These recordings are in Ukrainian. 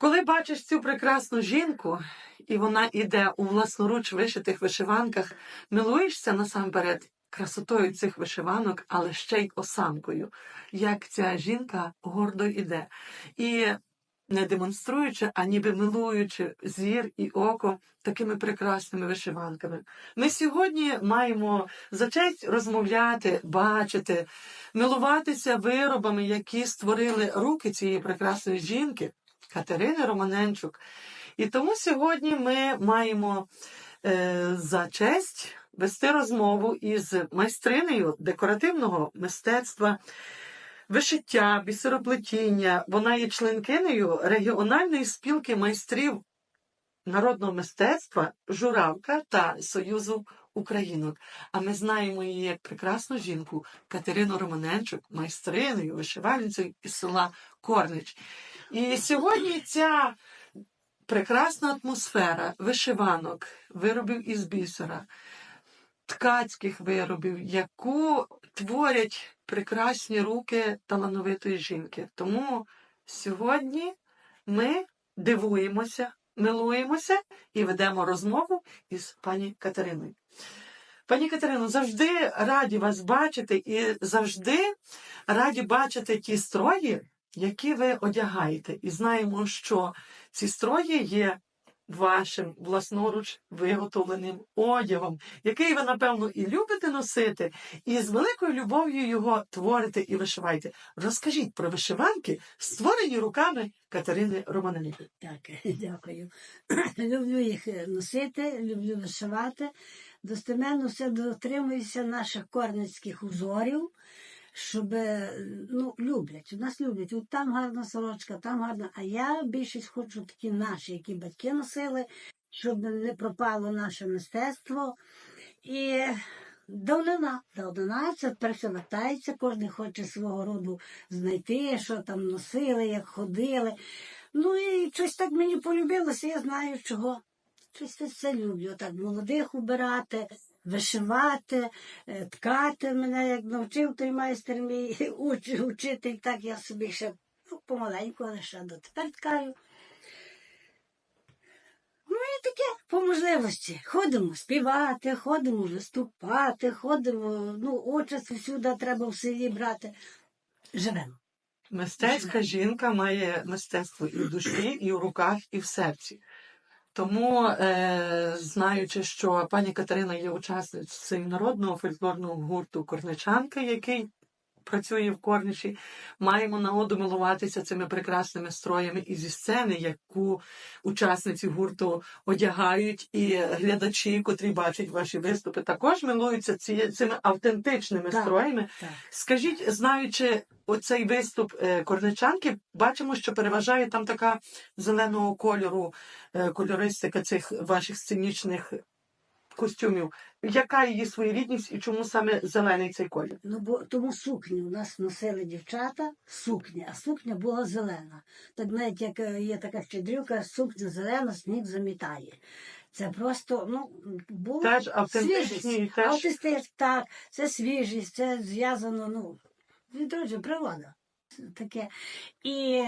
Коли бачиш цю прекрасну жінку, і вона іде у власноруч вишитих вишиванках, милуєшся насамперед красотою цих вишиванок, але ще й осанкою, як ця жінка гордо йде. І не демонструючи, а ніби милуючи зір і око такими прекрасними вишиванками. Ми сьогодні маємо за честь розмовляти, бачити, милуватися виробами, які створили руки цієї прекрасної жінки. Катерини Романенчук. І тому сьогодні ми маємо е, за честь вести розмову із майстринею декоративного мистецтва, вишиття, бісероплетіння. Вона є членкинею регіональної спілки майстрів народного мистецтва Журавка та Союзу Українок. А ми знаємо її як прекрасну жінку Катерину Романенчук, майстриною, вишивальницею із села Корнич. І сьогодні ця прекрасна атмосфера вишиванок, виробів із бісера, ткацьких виробів, яку творять прекрасні руки талановитої жінки. Тому сьогодні ми дивуємося, милуємося і ведемо розмову із пані Катериною. Пані Катерино, завжди раді вас бачити і завжди раді бачити ті строї, які ви одягаєте. І знаємо, що ці строї є вашим власноруч виготовленим одягом, який ви, напевно, і любите носити, і з великою любов'ю його творите і вишиваєте. Розкажіть про вишиванки, створені руками Катерини Романенко. Так, дякую. Люблю їх носити, люблю вишивати. Достеменно все дотримуюся наших корницьких узорів, щоб ну, люблять. У нас люблять. От там гарна сорочка, там гарна. А я більшість хочу такі наші, які батьки носили, щоб не пропало наше мистецтво. І давнина, давнина, це тепер вертається, кожен хоче свого роду знайти, що там носили, як ходили. Ну і щось так мені полюбилося, я знаю чого. Щось це люблю. Так молодих убирати, вишивати, е, ткати мене, як навчив той майстер мій уч, учитель, так я собі ще ну, помаленьку, але ще дотепер ткаю. Ну і таке по можливості. Ходимо співати, ходимо виступати, ходимо, ну, участь всюди треба в селі брати. Живемо. Мистецька жінка має мистецтво і в душі, і в руках, і в серці. Тому, е, знаючи, що пані Катерина є учасницею народного фольклорного гурту Корничанка, який працює в Корничі, маємо нагоду милуватися цими прекрасними строями і зі сцени, яку учасниці гурту одягають, і глядачі, котрі бачать ваші виступи, також милуються ці, цими автентичними Так. строями. Так. Скажіть, знаючи оцей виступ е, корничанки, бачимо, що переважає там така зеленого кольору е, кольористика цих ваших сценічних костюмів. Яка її своєрідність і чому саме зелений цей колір? Ну, бо тому сукні у нас носили дівчата сукні, а сукня була зелена. Так навіть як е, є така щедрівка, сукня зелена, сніг замітає. Це просто, ну, було Теж свіжість. теж- Автентичність, так, це свіжість, це зв'язано, ну, відроджує природа. Таке. І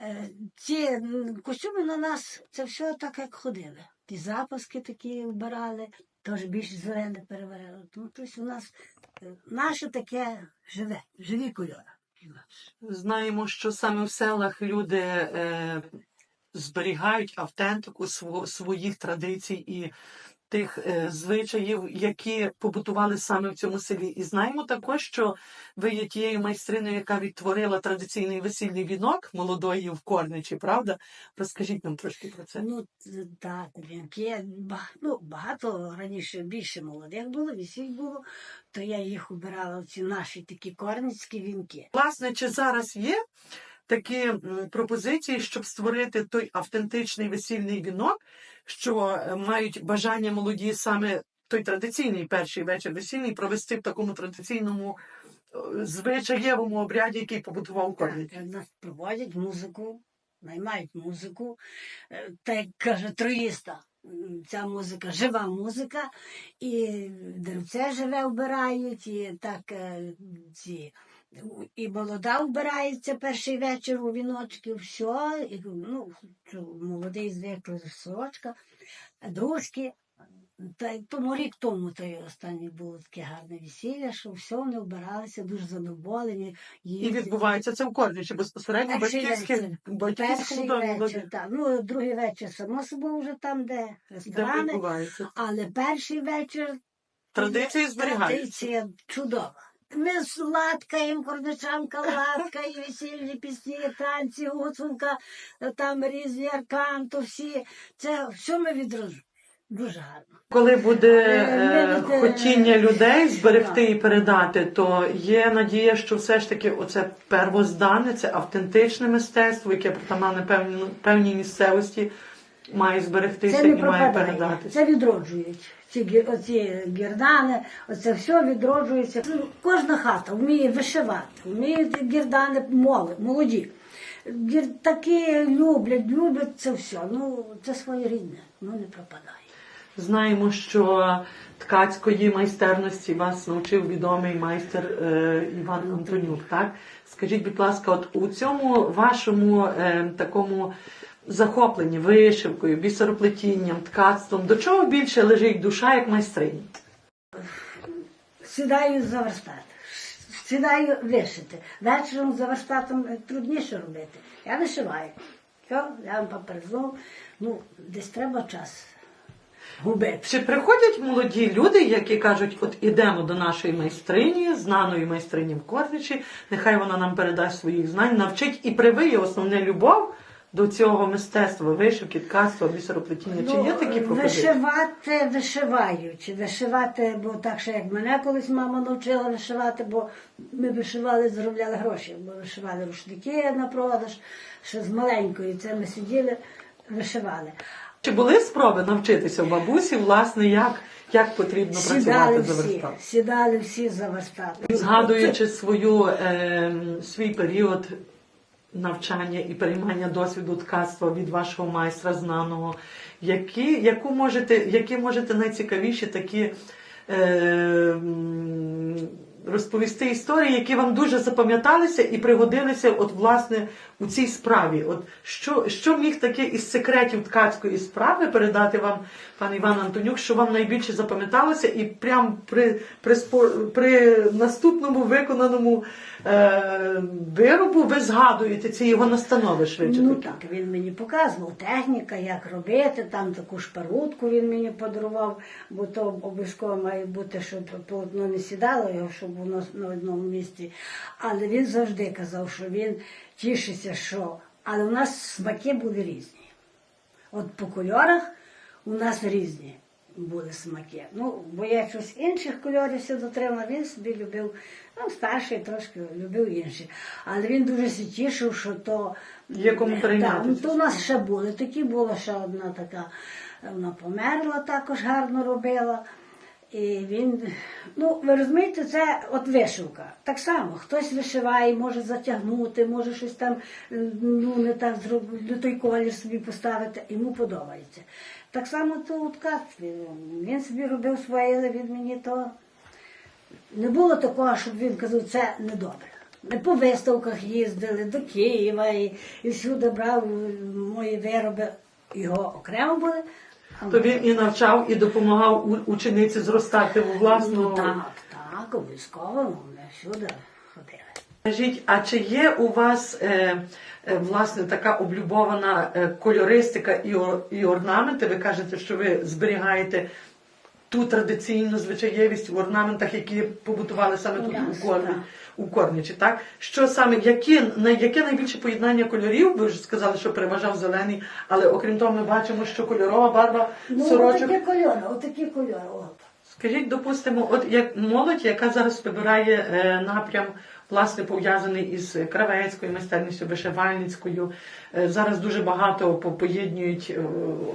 е, ці костюми на нас, це все так, як ходили. Ті запаски такі вбирали, теж більш зелене переварили. Тому тось у нас е, наше таке живе, живі кольори. Знаємо, що саме в селах люди е, зберігають автентику сво- своїх традицій і тих е, звичаїв, які побутували саме в цьому селі. І знаємо також, що ви є тією майстриною, яка відтворила традиційний весільний вінок молодої в Корничі, правда? Розкажіть нам трошки про це. Ну, так, вінки, ну, багато раніше більше молодих було, весіль було, то я їх убирала в ці наші такі корницькі вінки. Власне, чи зараз є такі пропозиції, щоб створити той автентичний весільний вінок, що е, мають бажання молоді саме той традиційний перший вечір весільний провести в такому традиційному е, звичаєвому обряді, який побудував Корнич? Так, нас проводять музику, наймають музику, е, так як каже троїста. Ця музика жива музика, і деревце живе вбирають, і так е, ці І молода вбирається перший вечір у віночки, все, і, ну, молодий звикли сорочка, дружки. Та тому рік тому то й останнє було таке гарне весілля, що все вони вбиралися, дуже задоволені. І відбувається це в Корнічі безпосередньо Перший батьківських вечір. так. Ну, другий вечір, само собою, вже там, де Де ресторани. відбувається. Але перший вечір Традиції зберігаються. Традиція чудова. Ми латкаємо, корничанка латкає, весільні пісні, танці, гуцунка, там різні арканто, всі. Це все ми відроджуємо. Дуже гарно. Коли буде Е, е, хотіння людей зберегти Так. і передати, то є надія, що все ж таки оце первоздане, це автентичне мистецтво, яке притаманне певній певній місцевості, має зберегтися і має передатися. Це відроджують. Ці, оці гірдани, оце все відроджується. Ну, Кожна хата вміє вишивати, вміють гірдани моли, молоді. Такі люблять, люблять це все. Ну, це своєрідне, ну не пропадає. Знаємо, що ткацької майстерності вас навчив відомий майстер е, Іван Антонюк. Так скажіть, будь ласка, от у цьому вашому е, такому захопленні вишивкою, бісероплетінням, ткацтвом, до чого більше лежить душа як майстрині? Сідаю за верстат. Сідаю вишити. Вечором за верстатом трудніше робити. Я вишиваю. Все, я вам поперезнув. Ну, десь треба час губити. Чи приходять молоді люди, які кажуть, от ідемо до нашої майстрині, знаної майстрині в Корничі, нехай вона нам передасть своїх знань, навчить і привиє основне любов до цього мистецтва, вишивки, ткацтва, бісероплетіння. Чи є такі? Ну, Вишивати вишивають. Вишивати, бо так що як мене колись мама навчила вишивати, бо ми вишивали, заробляли гроші, бо вишивали рушники на продаж, ще з маленької. Це ми сиділи, вишивали. Чи були спроби навчитися у бабусі, власне, як, як потрібно Сідали працювати за всі, верстат? сідали всі за верстат. Згадуючи свою, е, свій період навчання і переймання досвіду ткацтва від вашого майстра знаного, які, яку можете, які можете найцікавіші такі е, розповісти історії, які вам дуже запам'яталися і пригодилися от, власне, у цій справі? От, що, що міг таке із секретів ткацької справи передати вам пан Іван Антонюк, що вам найбільше запам'яталося, і прямо при, при, при наступному виконаному е, виробу ви згадуєте ці його настанови швидше? Ну так, він мені показував техніка, як робити, там таку шпарутку він мені подарував, бо то обов'язково має бути, щоб полотно не сідало його, щоб воно на одному місці. Але він завжди казав, що він тішиться, що. Але у нас смаки були різні. От по кольорах у нас різні були смаки. Ну, бо я щось інших кольорів все дотримала, він собі любив, ну, старший трошки любив інші. Але він дуже тішив, що то. Є кому Так, перейняти ну, то у нас ще були. Такі була ще одна така, вона померла, також гарно робила. І він, ну ви розумієте, це от вишивка. Так само, хтось вишиває, може затягнути, може щось там ну, не так зробити, той колір собі поставити, йому подобається. Так само то ткацтві. Він собі робив своє, але він мені то не було такого, щоб він казав, це недобре. Ми по виставках їздили до Києва і, і всюди брав мої вироби. Його окремо були. а То він і навчав, і допомагав у- учениці зростати у власну. Ну, так, так, обов'язково. ну, Ми всюди ходили. Скажіть, а чи є у вас е, е, власне така облюбована е, кольористика і, ор- і орнаменти? Ви кажете, що ви зберігаєте ту традиційну звичаєвість в орнаментах, які побутували саме тут У у Корні, так. у Корнічі, так? Що саме, які, на яке найбільше поєднання кольорів? Ви вже сказали, що переважав зелений, але окрім того, ми бачимо, що кольорова барва Ну, сорочок. отакі кольори, отакі кольори. От. Скажіть, допустимо, от як молодь, яка зараз вибирає е, напрям, власне, пов'язаний із кравецькою майстерністю, вишивальницькою, е, зараз дуже багато по- поєднують е,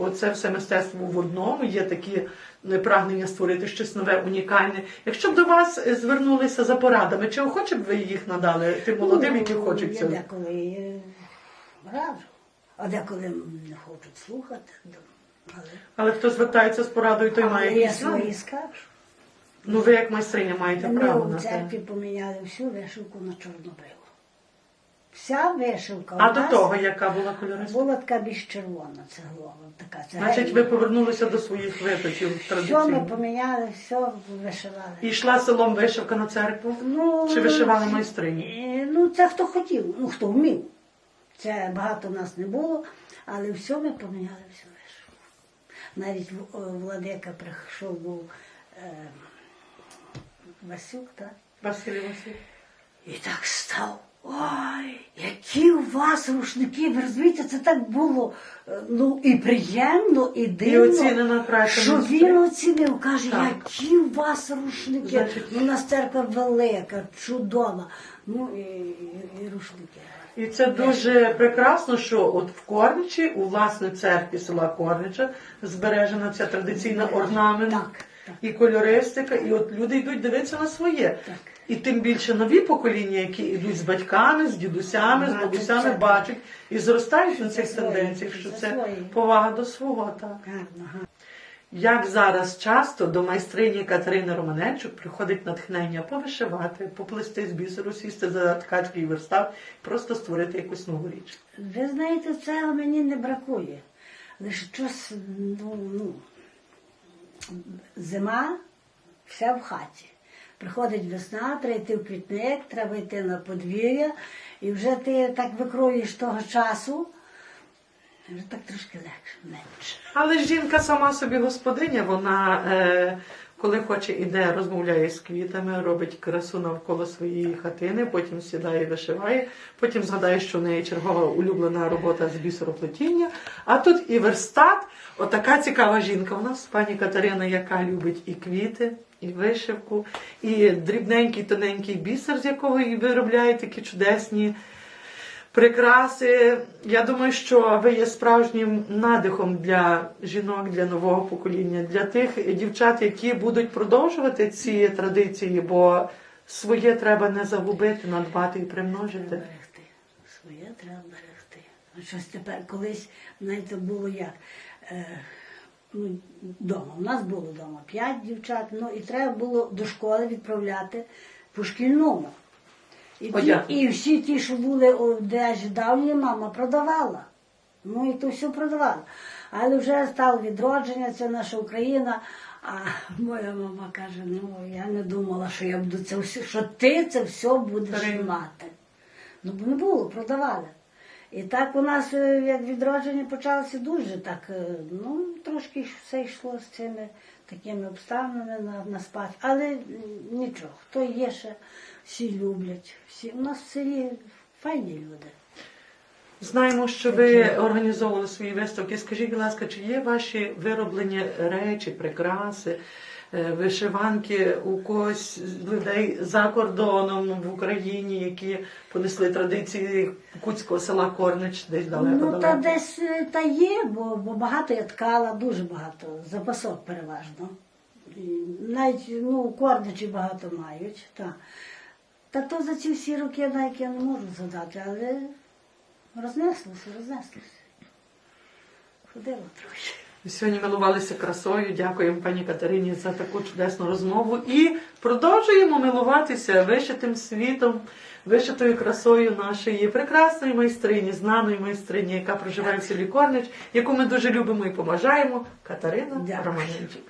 оце все мистецтво в одному. Є такі е, прагнення створити щось нове, унікальне. Якщо б до вас звернулися за порадами, чи охоче б ви їх надали тим молодим, які Ну, хочуть Я деколи раджу, а деколи не хочуть слухати. Але, Але хто звертається з порадою, той має я свої скажу. Ну ви як майстриня маєте Ми право у на це. церкві поміняли всю вишивку на чорнобриву. Вся вишивка А у до нас того, яка була кольористика? була така більш червона цеглова. Така Значить, ви повернулися до своїх випадків Що ми традиційних. поміняли, все вишивали. І йшла селом вишивка на церкву? Ну, Чи вишивали майстрині? е, Ну, це хто хотів, ну хто вмів. Це багато нас не було, але все ми поміняли всю вишивку. Навіть в- о, владика прийшов був е, Васюк, так? Василь. І так став. Ой, які у вас рушники, ви розумієте, це так було ну і приємно, і І дивно. праця. Що він оцінив, каже, Так. які у вас рушники. Значить- У нас церква велика, чудова. Ну і, і, і рушники. І це дуже прекрасно, що от в Корничі, у власне церкві села Корнича, збережена ця традиційна орнамент так. І кольористика, і от люди йдуть дивитися на своє. Так. І тим більше нові покоління, які йдуть з батьками, з дідусями, з бабусями, це. бачать і зростають на цих тенденціях, що це це повага до свого. Так. Як зараз часто до майстрині Катерини Романенчук приходить натхнення повишивати, поплести з бісеру, сісти за ткацький верстав, просто створити якусь нову річ. Ви знаєте, цього мені не бракує. Лише щось, ну, ну, зима, все в хаті. Приходить весна, треба йти в квітник, треба йти на подвір'я, і вже ти так викроїш того часу, вже так трошки легше, менше. Але ж жінка сама собі господиня, вона е, коли хоче іде, розмовляє з квітами, робить красу навколо своєї хатини, потім сідає, вишиває, потім згадає, що в неї чергова улюблена робота з бісероплетіння. А тут і верстат, отака цікава жінка. У нас пані Катерина, яка любить і квіти, і вишивку, і дрібненький тоненький бісер, з якого її виробляє такі чудесні прикраси. Я думаю, що ви є справжнім надихом для жінок, для нового покоління, для тих дівчат, які будуть продовжувати ці традиції, бо своє треба не загубити, надбати і Треба берегти. Своє треба берегти. Щось тепер колись, знаєте, було як. Е, ну, дома. У нас було вдома п'ять дівчат, ну і треба було до школи відправляти по шкільному. І, ті, і всі ті, що були одежі давні, мама продавала. Ну і то все продавала. Але вже стало відродження, це наша Україна. А моя мама каже: ну я не думала, що я буду це все, що ти це все будеш Перейм- мати. Ну, бо не було, продавали. І так у нас е, як відродження почалося дуже так, е, ну, трошки ж все йшло з цими такими обставинами на, на спад. Але м, нічого, хто є ще, всі люблять. Всі. У нас в селі файні люди. Знаємо, що ви організовували свої виставки. Скажіть, будь ласка, чи є ваші вироблені речі, прикраси, е, вишиванки у когось людей за кордоном в Україні, які понесли традиції куцького села Корнич, десь далеко ну, та десь е, та є, бо, бо багато я ткала, дуже багато, запасок переважно. І Навіть ну, кордичі багато мають. Та. Та то за ці всі роки навіть я не можу згадати, але рознеслося, рознеслося. Ходила трохи. Сьогодні милувалися красою. Дякуємо пані Катерині за таку чудесну розмову. І продовжуємо милуватися вишитим світом, вишитою красою нашої прекрасної майстрині, знаної майстрині, яка проживає в селі Корнич, яку ми дуже любимо і поважаємо. Катерина. Романенчик.